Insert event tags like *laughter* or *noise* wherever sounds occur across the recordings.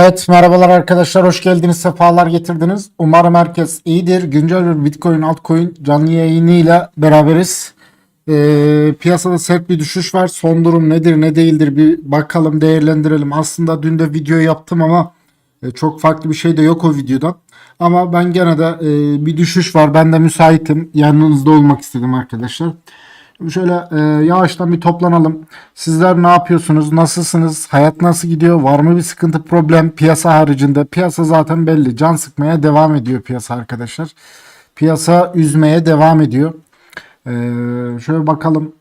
Evet merhabalar arkadaşlar hoş geldiniz sefalar getirdiniz. Umarım herkes iyidir. Güncel bir Bitcoin altcoin canlı yayınıyla beraberiz. Ee, piyasada sert bir düşüş var. Son durum nedir ne değildir bir bakalım değerlendirelim. Aslında dün de video yaptım ama e, çok farklı bir şey de yok o videodan. Ama ben gene de e, bir düşüş var. Ben de müsaitim. Yanınızda olmak istedim arkadaşlar. Şöyle e, yavaştan bir toplanalım. Sizler ne yapıyorsunuz? Nasılsınız? Hayat nasıl gidiyor? Var mı bir sıkıntı, problem piyasa haricinde? Piyasa zaten belli. Can sıkmaya devam ediyor piyasa arkadaşlar. Piyasa üzmeye devam ediyor. E, şöyle bakalım.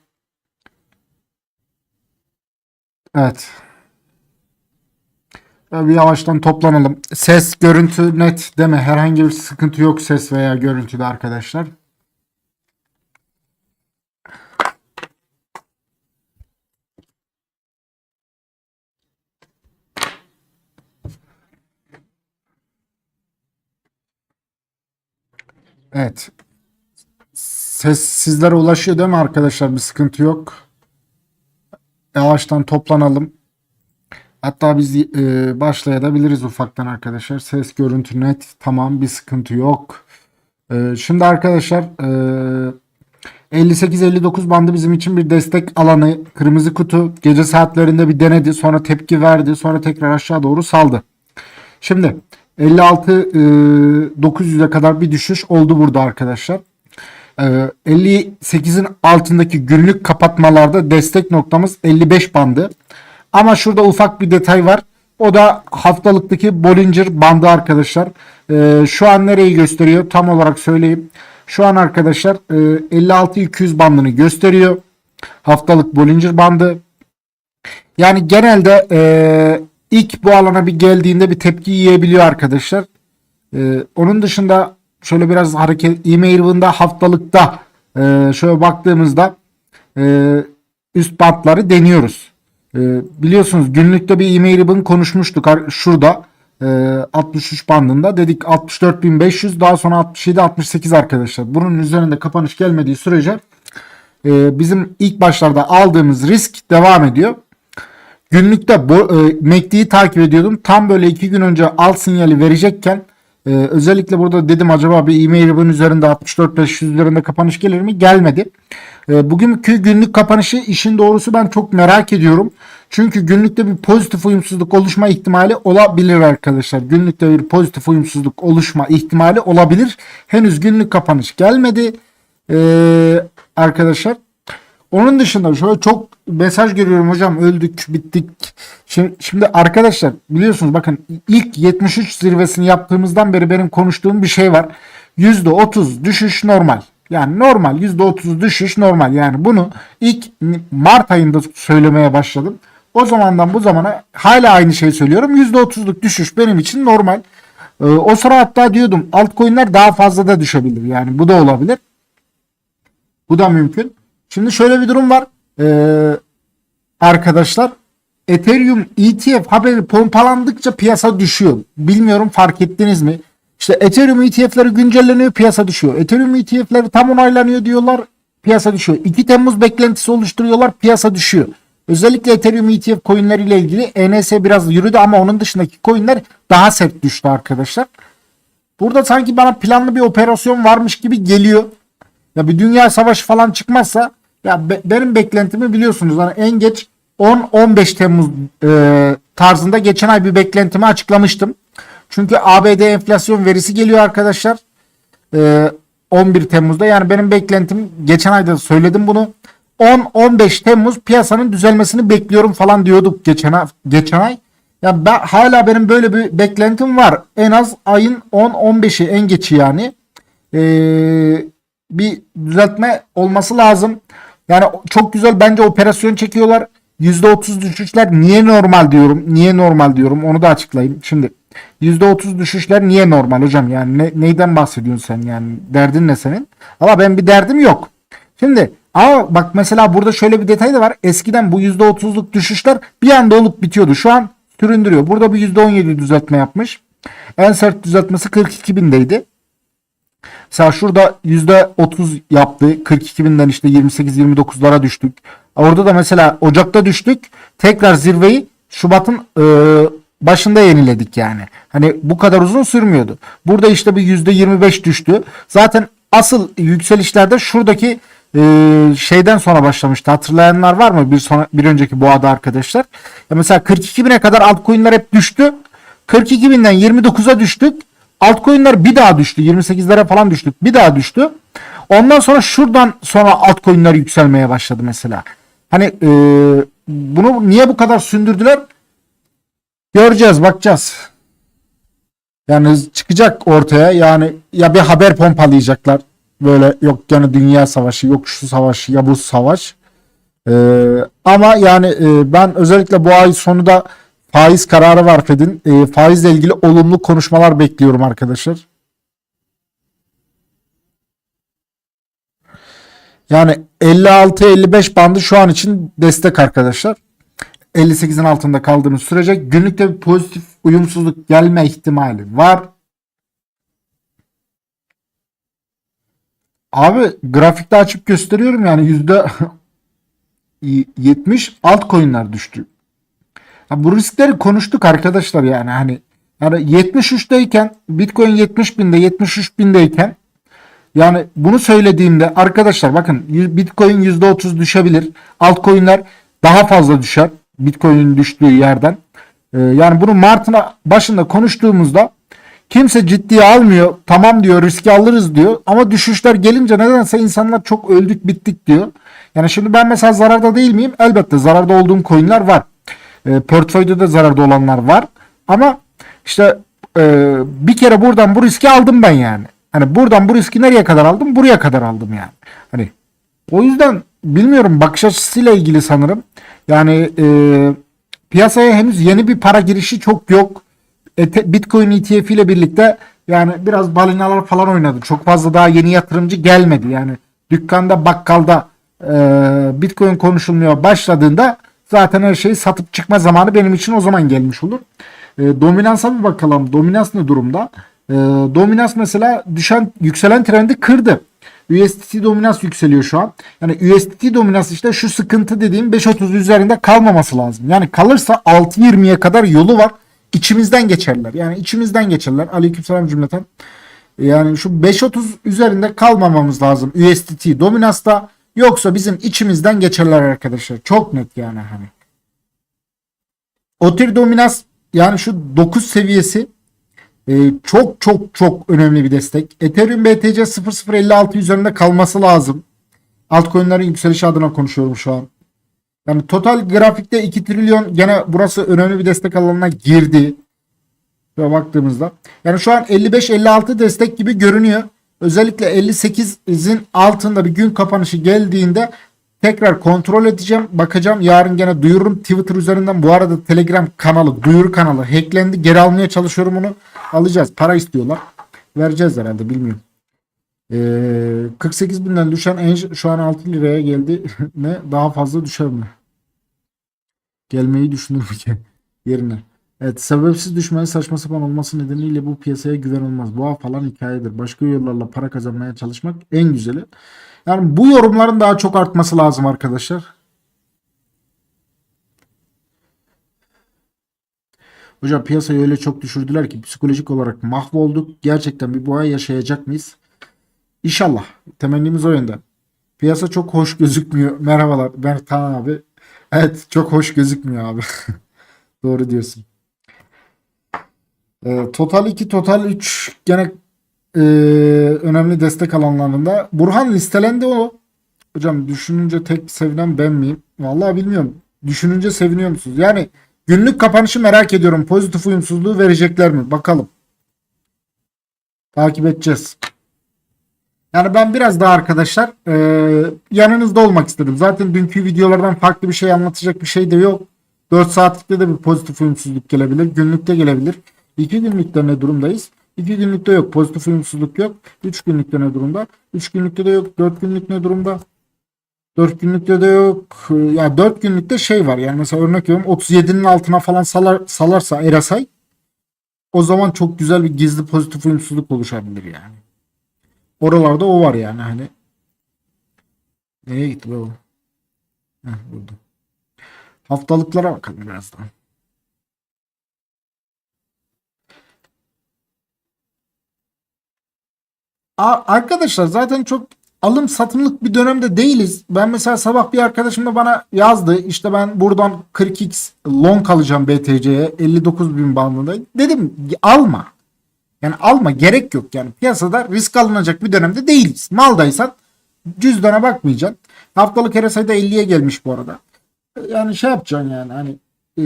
Evet. Bir yavaştan toplanalım. Ses, görüntü net mi? Herhangi bir sıkıntı yok ses veya görüntüde arkadaşlar. Evet. Ses sizlere ulaşıyor değil mi arkadaşlar? Bir sıkıntı yok. Yavaştan toplanalım. Hatta biz e, başlayabiliriz ufaktan arkadaşlar. Ses, görüntü net. Tamam bir sıkıntı yok. E, şimdi arkadaşlar e, 58-59 bandı bizim için bir destek alanı. Kırmızı kutu gece saatlerinde bir denedi. Sonra tepki verdi. Sonra tekrar aşağı doğru saldı. Şimdi 56 e, 900'e kadar bir düşüş oldu burada arkadaşlar. E, 58'in altındaki günlük kapatmalarda destek noktamız 55 bandı. Ama şurada ufak bir detay var. O da haftalıktaki Bollinger bandı arkadaşlar. E, şu an nereyi gösteriyor? Tam olarak söyleyeyim. Şu an arkadaşlar e, 56-200 bandını gösteriyor. Haftalık Bollinger bandı. Yani genelde e, ilk bu alana bir geldiğinde bir tepki yiyebiliyor arkadaşlar. Ee, onun dışında şöyle biraz hareket e-mail'ında haftalıkta e, şöyle baktığımızda e, üst bantları deniyoruz. E, biliyorsunuz günlükte bir e-mail'ın konuşmuştuk ar- şurada e, 63 bandında dedik 64.500 daha sonra 67 68 arkadaşlar. Bunun üzerinde kapanış gelmediği sürece e, bizim ilk başlarda aldığımız risk devam ediyor. Günlükte bu e, MACD'yi takip ediyordum. Tam böyle iki gün önce al sinyali verecekken e, özellikle burada dedim acaba bir e-mail bunun üzerinde 64-500 üzerinde kapanış gelir mi? Gelmedi. E, bugünkü günlük kapanışı işin doğrusu ben çok merak ediyorum. Çünkü günlükte bir pozitif uyumsuzluk oluşma ihtimali olabilir arkadaşlar. Günlükte bir pozitif uyumsuzluk oluşma ihtimali olabilir. Henüz günlük kapanış gelmedi. E, arkadaşlar onun dışında şöyle çok mesaj görüyorum hocam öldük bittik. Şimdi, şimdi arkadaşlar biliyorsunuz bakın ilk 73 zirvesini yaptığımızdan beri benim konuştuğum bir şey var. %30 düşüş normal. Yani normal %30 düşüş normal. Yani bunu ilk Mart ayında söylemeye başladım. O zamandan bu zamana hala aynı şeyi söylüyorum. %30'luk düşüş benim için normal. Ee, o sıra hatta diyordum altcoin'ler daha fazla da düşebilir. Yani bu da olabilir. Bu da mümkün. Şimdi şöyle bir durum var. Ee, arkadaşlar Ethereum ETF haberi pompalandıkça piyasa düşüyor. Bilmiyorum fark ettiniz mi? İşte Ethereum ETF'leri güncelleniyor piyasa düşüyor. Ethereum ETF'leri tam onaylanıyor diyorlar piyasa düşüyor. 2 Temmuz beklentisi oluşturuyorlar piyasa düşüyor. Özellikle Ethereum ETF coinleriyle ilgili ENS biraz yürüdü ama onun dışındaki coinler daha sert düştü arkadaşlar. Burada sanki bana planlı bir operasyon varmış gibi geliyor. Ya bir dünya savaşı falan çıkmazsa ya be- benim beklentimi biliyorsunuz. Hani en geç 10-15 Temmuz e, tarzında geçen ay bir beklentimi açıklamıştım. Çünkü ABD enflasyon verisi geliyor arkadaşlar. E, 11 Temmuz'da. Yani benim beklentim geçen ayda söyledim bunu. 10-15 Temmuz piyasanın düzelmesini bekliyorum falan diyorduk geçen ay. Geçen ay. Ya ben, hala benim böyle bir beklentim var. En az ayın 10-15'i en geçi yani. Eee bir düzeltme olması lazım. Yani çok güzel bence operasyon çekiyorlar. %30 düşüşler niye normal diyorum? Niye normal diyorum? Onu da açıklayayım. Şimdi %30 düşüşler niye normal hocam? Yani ne, neyden bahsediyorsun sen yani? Derdin ne senin? Ama ben bir derdim yok. Şimdi ama bak mesela burada şöyle bir detay da var. Eskiden bu %30'luk düşüşler bir anda olup bitiyordu. Şu an süründürüyor. Burada bir %17 düzeltme yapmış. En sert düzeltmesi 42 bindeydi. Mesela şurada %30 yaptı. 42 binden işte 28-29'lara düştük. Orada da mesela Ocak'ta düştük. Tekrar zirveyi Şubat'ın e, başında yeniledik yani. Hani bu kadar uzun sürmüyordu. Burada işte bir %25 düştü. Zaten asıl yükselişlerde şuradaki e, şeyden sonra başlamıştı. Hatırlayanlar var mı? Bir sonra bir önceki boğada arkadaşlar. Ya mesela 42 bine kadar altcoin'ler hep düştü. 42 binden 29'a düştük. Altcoin'ler bir daha düştü. 28'lere falan düştük. Bir daha düştü. Ondan sonra şuradan sonra altcoin'ler yükselmeye başladı mesela. Hani e, bunu niye bu kadar sündürdüler? Göreceğiz, bakacağız. Yani çıkacak ortaya yani ya bir haber pompalayacaklar. Böyle yok yani dünya savaşı, yok şu savaş ya bu savaş. Ee, ama yani e, ben özellikle bu ay sonu da faiz kararı var Fed'in. E, faizle ilgili olumlu konuşmalar bekliyorum arkadaşlar. Yani 56-55 bandı şu an için destek arkadaşlar. 58'in altında kaldığımız sürece günlükte bir pozitif uyumsuzluk gelme ihtimali var. Abi grafikte açıp gösteriyorum yani yüzde *laughs* 70 altcoin'ler düştü. Ya bu riskleri konuştuk arkadaşlar yani hani yani 73'teyken Bitcoin 70 binde 73 bindeyken yani bunu söylediğimde arkadaşlar bakın Bitcoin %30 düşebilir. Altcoin'ler daha fazla düşer. Bitcoin'in düştüğü yerden. Ee, yani bunu Mart'ın başında konuştuğumuzda kimse ciddiye almıyor. Tamam diyor riski alırız diyor. Ama düşüşler gelince nedense insanlar çok öldük bittik diyor. Yani şimdi ben mesela zararda değil miyim? Elbette zararda olduğum coin'ler var. E, portföyde de zararda olanlar var. Ama işte e, bir kere buradan bu riski aldım ben yani. Hani buradan bu riski nereye kadar aldım? Buraya kadar aldım yani. Hani o yüzden bilmiyorum bakış açısıyla ilgili sanırım. Yani e, piyasaya henüz yeni bir para girişi çok yok. Ete, Bitcoin ETF ile birlikte yani biraz balinalar falan oynadı. Çok fazla daha yeni yatırımcı gelmedi. Yani dükkanda bakkalda e, Bitcoin konuşulmaya başladığında zaten her şeyi satıp çıkma zamanı benim için o zaman gelmiş olur. E, dominansa bir bakalım. Dominans ne durumda? E, dominans mesela düşen yükselen trendi kırdı. USDT dominans yükseliyor şu an. Yani USDT dominans işte şu sıkıntı dediğim 5.30 üzerinde kalmaması lazım. Yani kalırsa 6.20'ye kadar yolu var. İçimizden geçerler. Yani içimizden geçerler. Aleykümselam cümleten. Yani şu 5.30 üzerinde kalmamamız lazım USDT dominansta. Yoksa bizim içimizden geçerler arkadaşlar. Çok net yani hani. Otir dominans yani şu 9 seviyesi e, çok çok çok önemli bir destek. Ethereum BTC 0056 üzerinde kalması lazım. Altcoin'lerin yükselişi adına konuşuyorum şu an. Yani total grafikte 2 trilyon gene burası önemli bir destek alanına girdi. Ve baktığımızda. Yani şu an 55-56 destek gibi görünüyor. Özellikle 58'in altında bir gün kapanışı geldiğinde tekrar kontrol edeceğim. Bakacağım. Yarın gene duyururum Twitter üzerinden. Bu arada Telegram kanalı, duyuru kanalı hacklendi. Geri almaya çalışıyorum onu. Alacağız. Para istiyorlar. Vereceğiz herhalde bilmiyorum. Ee, 48 binden düşen en şu an 6 liraya geldi. *laughs* ne? Daha fazla düşer mi? Gelmeyi düşünürken *laughs* yerine. Evet sebepsiz düşmenin saçma sapan olması nedeniyle bu piyasaya güven olmaz. Boğa falan hikayedir. Başka yollarla para kazanmaya çalışmak en güzeli. Yani bu yorumların daha çok artması lazım arkadaşlar. Hocam piyasayı öyle çok düşürdüler ki psikolojik olarak mahvolduk. Gerçekten bir boğa yaşayacak mıyız? İnşallah. Temennimiz o yönde. Piyasa çok hoş gözükmüyor. Merhabalar. Ben Tan abi. Evet çok hoş gözükmüyor abi. *laughs* Doğru diyorsun. Ee, total 2, Total 3 gene e, önemli destek alanlarında. Burhan listelendi o. Hocam düşününce tek sevinen ben miyim? Vallahi bilmiyorum. Düşününce seviniyor musunuz? Yani günlük kapanışı merak ediyorum. Pozitif uyumsuzluğu verecekler mi? Bakalım. Takip edeceğiz. Yani ben biraz daha arkadaşlar e, yanınızda olmak istedim. Zaten dünkü videolardan farklı bir şey anlatacak bir şey de yok. 4 saatlikte de bir pozitif uyumsuzluk gelebilir. Günlükte gelebilir. 2 günlükte ne durumdayız? 2 günlükte yok. Pozitif uyumsuzluk yok. 3 günlükte ne durumda? 3 günlükte de yok. 4 günlük ne durumda? 4 günlükte de yok. Ya yani 4 günlükte şey var. Yani mesela örnek veriyorum 37'nin altına falan salar, salarsa Erasay o zaman çok güzel bir gizli pozitif uyumsuzluk oluşabilir yani. Oralarda o var yani hani. Nereye gitti bu? Heh, burada. Haftalıklara bakalım birazdan. Arkadaşlar zaten çok alım satımlık bir dönemde değiliz. Ben mesela sabah bir arkadaşım da bana yazdı. İşte ben buradan 40x long alacağım BTC'ye 59 bin bandında. Dedim alma. Yani alma gerek yok yani. Piyasada risk alınacak bir dönemde değiliz. Maldaysan cüzdana bakmayacaksın. Haftalık RSI'de 50'ye gelmiş bu arada. Yani şey yapacaksın yani hani e,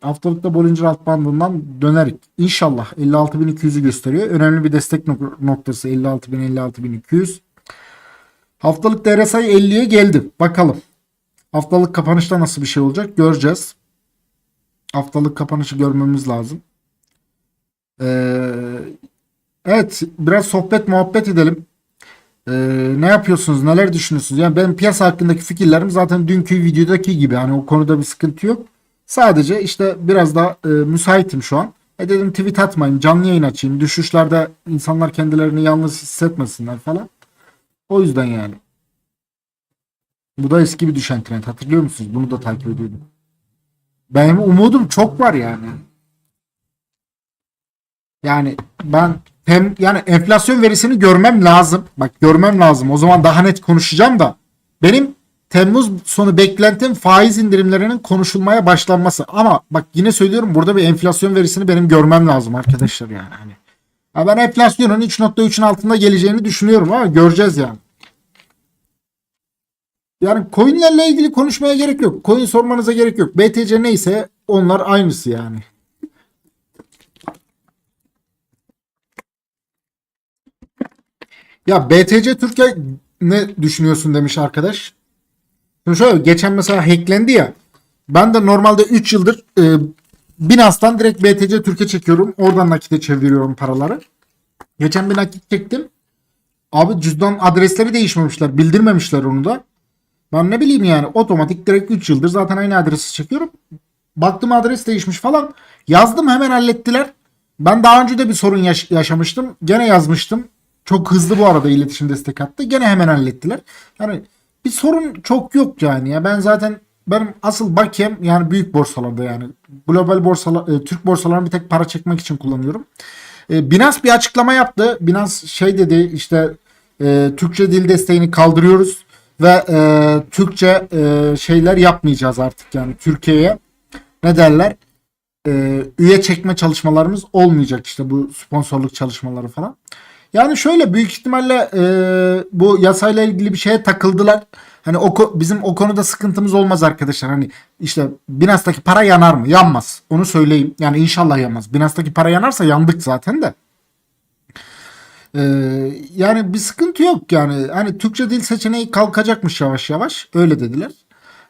haftalıkta Bollinger alt bandından dönerik. İnşallah 56.200'ü gösteriyor. Önemli bir destek nok- noktası 56.000 56.200. Haftalık RSI 50'ye geldi. Bakalım. Haftalık kapanışta nasıl bir şey olacak göreceğiz. Haftalık kapanışı görmemiz lazım. Ee, evet biraz sohbet muhabbet edelim. Ee, ne yapıyorsunuz? Neler düşünüyorsunuz? Yani benim piyasa hakkındaki fikirlerim zaten dünkü videodaki gibi. Hani o konuda bir sıkıntı yok. Sadece işte biraz da e, müsaitim şu an. E dedim tweet atmayayım, canlı yayın açayım. Düşüşlerde insanlar kendilerini yalnız hissetmesinler falan. O yüzden yani. Bu da eski bir düşen trend. Hatırlıyor musunuz? Bunu da takip ediyordum. Benim umudum çok var yani. Yani ben hem yani enflasyon verisini görmem lazım. Bak görmem lazım. O zaman daha net konuşacağım da. Benim Temmuz sonu beklentim faiz indirimlerinin konuşulmaya başlanması. Ama bak yine söylüyorum burada bir enflasyon verisini benim görmem lazım arkadaşlar yani. Hani. Ha ben enflasyonun 3.3'ün altında geleceğini düşünüyorum ama göreceğiz yani. Yani coinlerle ilgili konuşmaya gerek yok. Coin sormanıza gerek yok. BTC neyse onlar aynısı yani. Ya BTC Türkiye ne düşünüyorsun demiş arkadaş. Şimdi şöyle geçen mesela hacklendi ya. Ben de normalde 3 yıldır e, Binance'dan direkt BTC Türkiye çekiyorum. Oradan nakite çeviriyorum paraları. Geçen bir nakit çektim. Abi cüzdan adresleri değişmemişler. Bildirmemişler onu da. Ben ne bileyim yani otomatik direkt 3 yıldır zaten aynı adresi çekiyorum. Baktım adres değişmiş falan. Yazdım hemen hallettiler. Ben daha önce de bir sorun yaş- yaşamıştım. Gene yazmıştım. Çok hızlı bu arada iletişim destek attı. Gene hemen hallettiler. Yani bir sorun çok yok yani ya. Ben zaten benim asıl bakiem yani büyük borsalarda yani. Global borsalar, e, Türk borsalarını bir tek para çekmek için kullanıyorum. E, Binance bir açıklama yaptı. Binance şey dedi işte e, Türkçe dil desteğini kaldırıyoruz ve e, Türkçe e, şeyler yapmayacağız artık yani Türkiye'ye ne derler e, üye çekme çalışmalarımız olmayacak işte bu sponsorluk çalışmaları falan. Yani şöyle büyük ihtimalle e, bu yasayla ilgili bir şeye takıldılar. Hani o bizim o konuda sıkıntımız olmaz arkadaşlar. Hani işte Binance'daki para yanar mı? Yanmaz. Onu söyleyeyim. Yani inşallah yanmaz. Binance'daki para yanarsa yandık zaten de. Ee, yani bir sıkıntı yok yani. Hani Türkçe dil seçeneği kalkacakmış yavaş yavaş. Öyle dediler.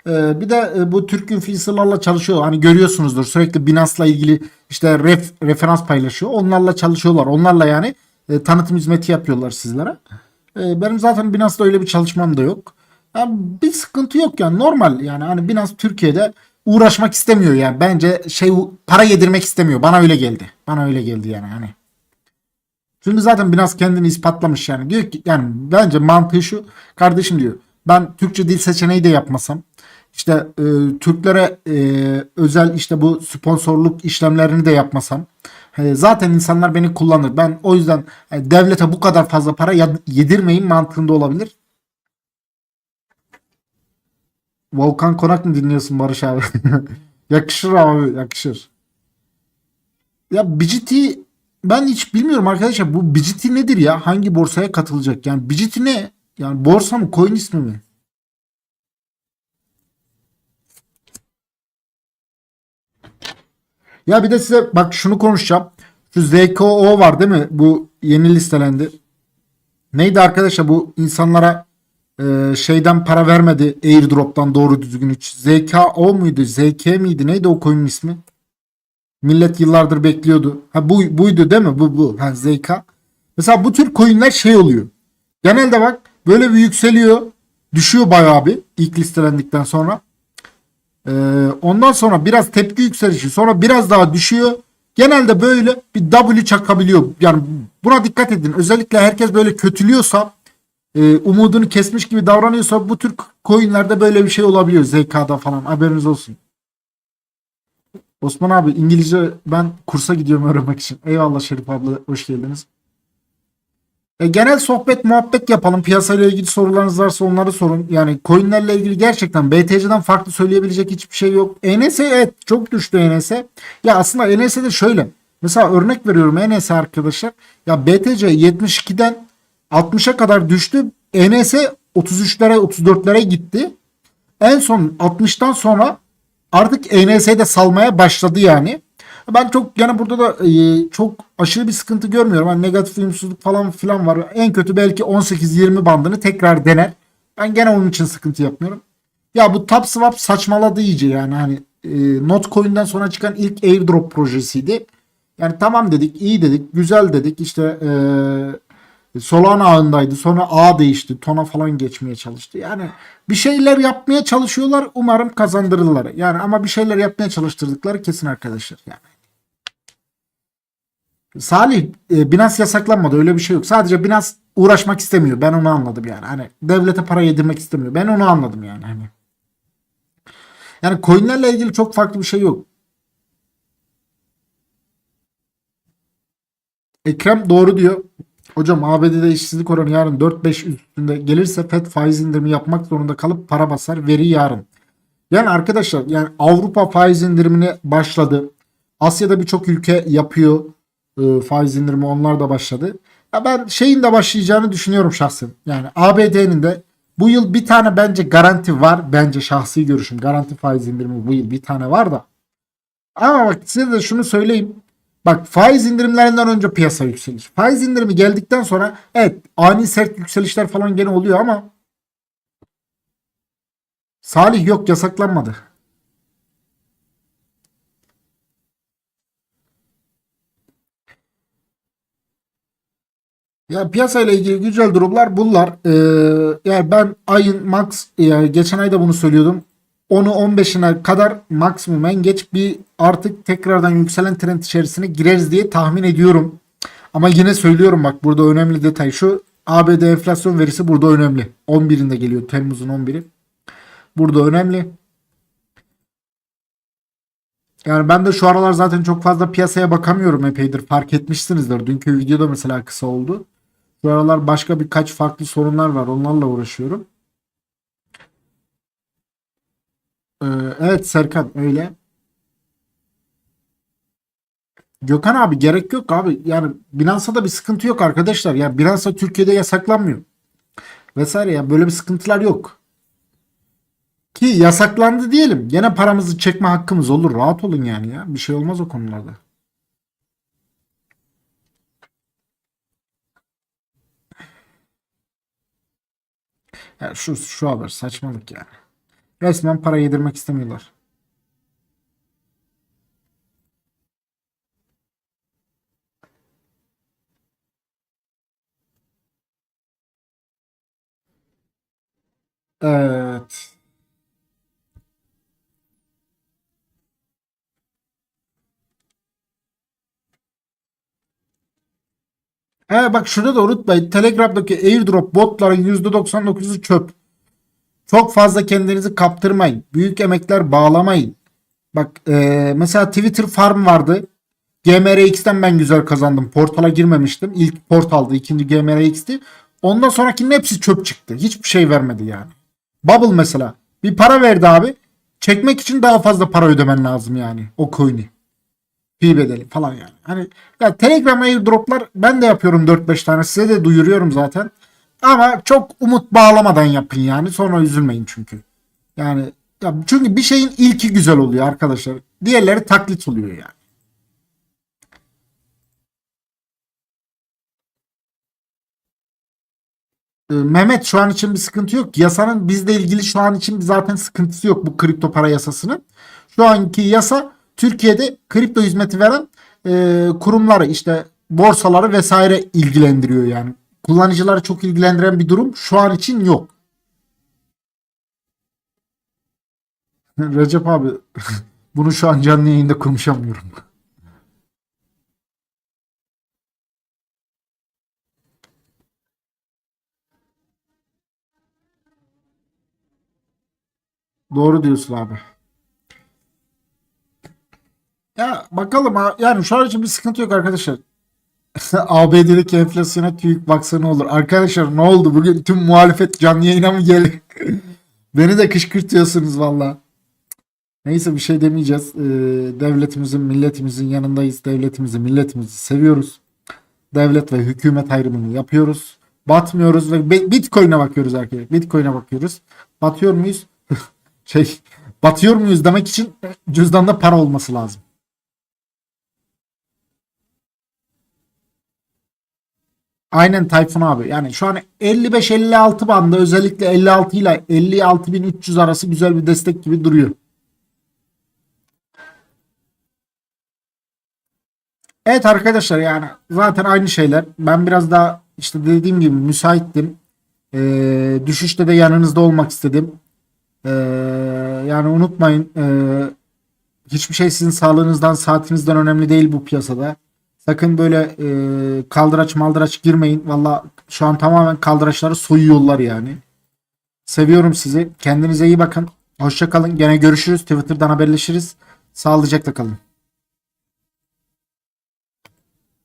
Ee, bir de e, bu Türk influencerlarla çalışıyor. Hani görüyorsunuzdur sürekli Binance'la ilgili işte ref, referans paylaşıyor. Onlarla çalışıyorlar. Onlarla yani e, tanıtım hizmeti yapıyorlar sizlere. E, benim zaten Binance'da öyle bir çalışmam da yok. Yani bir sıkıntı yok yani normal yani hani Binance Türkiye'de uğraşmak istemiyor yani. Bence şey para yedirmek istemiyor. Bana öyle geldi. Bana öyle geldi yani hani. Çünkü zaten Binance kendini ispatlamış yani. Diyor ki yani bence mantığı şu. Kardeşim diyor ben Türkçe dil seçeneği de yapmasam işte e, Türklere e, özel işte bu sponsorluk işlemlerini de yapmasam zaten insanlar beni kullanır. Ben o yüzden e, devlete bu kadar fazla para yedirmeyin mantığında olabilir. Volkan Konak mı dinliyorsun Barış abi? *laughs* yakışır abi yakışır. Ya BGT ben hiç bilmiyorum arkadaşlar bu BGT nedir ya? Hangi borsaya katılacak? Yani BGT ne? Yani borsa mı? Coin ismi mi? Ya bir de size bak şunu konuşacağım. Şu ZKO var değil mi? Bu yeni listelendi. Neydi arkadaşlar bu insanlara e, şeyden para vermedi airdrop'tan doğru düzgün hiç. ZKO muydu? ZK miydi? Neydi o coin'in ismi? Millet yıllardır bekliyordu. Ha bu buydu değil mi? Bu bu. Ha ZK. Mesela bu tür coin'ler şey oluyor. Genelde bak böyle bir yükseliyor. Düşüyor bayağı bir ilk listelendikten sonra. Ee, ondan sonra biraz tepki yükselişi sonra biraz daha düşüyor. Genelde böyle bir W çakabiliyor. Yani buna dikkat edin. Özellikle herkes böyle kötülüyorsa e, umudunu kesmiş gibi davranıyorsa bu tür coinlerde böyle bir şey olabiliyor. ZK'da falan haberiniz olsun. Osman abi İngilizce ben kursa gidiyorum öğrenmek için. Eyvallah Şerif abla hoş geldiniz. E, genel sohbet muhabbet yapalım. Piyasayla ilgili sorularınız varsa onları sorun. Yani coinlerle ilgili gerçekten BTC'den farklı söyleyebilecek hiçbir şey yok. ENS evet çok düştü ENS. Ya aslında ENS de şöyle. Mesela örnek veriyorum ENS arkadaşlar. Ya BTC 72'den 60'a kadar düştü. ENS 33'lere 34'lere gitti. En son 60'tan sonra artık ENS'de salmaya başladı yani. Ben çok yani burada da e, çok aşırı bir sıkıntı görmüyorum. Hani negatif uyumsuzluk falan filan var. En kötü belki 18-20 bandını tekrar dener. Ben gene onun için sıkıntı yapmıyorum. Ya bu TapSwap saçmaladı iyice yani hani e, Notcoin'den sonra çıkan ilk airdrop projesiydi. Yani tamam dedik, iyi dedik, güzel dedik. İşte e, Solana ağındaydı. Sonra ağ değişti. Tona falan geçmeye çalıştı. Yani bir şeyler yapmaya çalışıyorlar. Umarım kazandırırlar. Yani ama bir şeyler yapmaya çalıştırdıkları kesin arkadaşlar. Yani. Salih e, Binance yasaklanmadı öyle bir şey yok. Sadece Binance uğraşmak istemiyor. Ben onu anladım yani. Hani devlete para yedirmek istemiyor. Ben onu anladım yani. Hani. Yani coinlerle ilgili çok farklı bir şey yok. Ekrem doğru diyor. Hocam ABD'de işsizlik oranı yarın 4-5 üstünde gelirse FED faiz indirimi yapmak zorunda kalıp para basar. Veri yarın. Yani arkadaşlar yani Avrupa faiz indirimine başladı. Asya'da birçok ülke yapıyor e, faiz indirimi onlar da başladı. Ya ben şeyin de başlayacağını düşünüyorum şahsen. Yani ABD'nin de bu yıl bir tane bence garanti var. Bence şahsi görüşüm. Garanti faiz indirimi bu yıl bir tane var da. Ama bak size de şunu söyleyeyim. Bak faiz indirimlerinden önce piyasa yükselir. Faiz indirimi geldikten sonra evet ani sert yükselişler falan gene oluyor ama Salih yok yasaklanmadı. Ya piyasayla ilgili güncel durumlar bunlar. Ee, yani ben ayın max yani geçen ayda bunu söylüyordum. 10'u 15'ine kadar maksimum en geç bir artık tekrardan yükselen trend içerisine gireriz diye tahmin ediyorum. Ama yine söylüyorum bak burada önemli detay şu ABD enflasyon verisi burada önemli. 11'inde geliyor Temmuz'un 11'i. Burada önemli. Yani ben de şu aralar zaten çok fazla piyasaya bakamıyorum epeydir. Fark etmişsinizdir. Dünkü videoda mesela kısa oldu. Şu aralar başka birkaç farklı sorunlar var. Onlarla uğraşıyorum. Ee, evet Serkan öyle. Gökhan abi gerek yok abi. Yani Binance'da da bir sıkıntı yok arkadaşlar. Ya Binance Türkiye'de yasaklanmıyor. Vesaire ya böyle bir sıkıntılar yok. Ki yasaklandı diyelim. Gene paramızı çekme hakkımız olur. Rahat olun yani ya. Bir şey olmaz o konularda. Ya şu şu haber saçmalık yani. Resmen para yedirmek istemiyorlar. Evet. He bak şurada da unutmayın. Telegram'daki airdrop botların %99'u çöp. Çok fazla kendinizi kaptırmayın. Büyük emekler bağlamayın. Bak e, mesela Twitter Farm vardı. GMRX'ten ben güzel kazandım. Portala girmemiştim. İlk portaldı. ikinci GMRX'ti. Ondan sonrakinin hepsi çöp çıktı. Hiçbir şey vermedi yani. Bubble mesela. Bir para verdi abi. Çekmek için daha fazla para ödemen lazım yani. O coin'i. Fee bedeli falan yani. Hani ya Telegram airdroplar ben de yapıyorum 4-5 tane. Size de duyuruyorum zaten. Ama çok umut bağlamadan yapın yani. Sonra üzülmeyin çünkü. Yani ya çünkü bir şeyin ilki güzel oluyor arkadaşlar. Diğerleri taklit oluyor yani. Ee, Mehmet şu an için bir sıkıntı yok. Yasanın bizle ilgili şu an için zaten sıkıntısı yok bu kripto para yasasının. Şu anki yasa Türkiye'de kripto hizmeti veren e, kurumları işte borsaları vesaire ilgilendiriyor yani. Kullanıcıları çok ilgilendiren bir durum şu an için yok. *laughs* Recep abi *laughs* bunu şu an canlı yayında konuşamıyorum. Doğru diyorsun abi. Ya bakalım. Yani şu an için bir sıkıntı yok arkadaşlar. *laughs* ABD'deki enflasyona TÜİK baksa ne olur? Arkadaşlar ne oldu? Bugün tüm muhalefet canlı yayına mı geliyor? *laughs* Beni de kışkırtıyorsunuz valla. Neyse bir şey demeyeceğiz. Ee, devletimizin, milletimizin yanındayız. Devletimizi, milletimizi seviyoruz. Devlet ve hükümet ayrımını yapıyoruz. Batmıyoruz ve Bi- Bitcoin'e bakıyoruz arkadaşlar. Bitcoin'e bakıyoruz. Batıyor muyuz? *laughs* şey, batıyor muyuz demek için cüzdanda para olması lazım. Aynen Tayfun abi. Yani şu an 55-56 bandı özellikle 56 ile 56.300 arası güzel bir destek gibi duruyor. Evet arkadaşlar yani zaten aynı şeyler. Ben biraz daha işte dediğim gibi müsaittim. Ee, düşüşte de yanınızda olmak istedim. Ee, yani unutmayın ee, hiçbir şey sizin sağlığınızdan saatinizden önemli değil bu piyasada. Sakın böyle ee, kaldıraç maldıraç girmeyin. Valla şu an tamamen kaldıraçları soyuyorlar yani. Seviyorum sizi. Kendinize iyi bakın. Hoşça kalın. Gene görüşürüz. Twitter'dan haberleşiriz. Sağlıcakla kalın.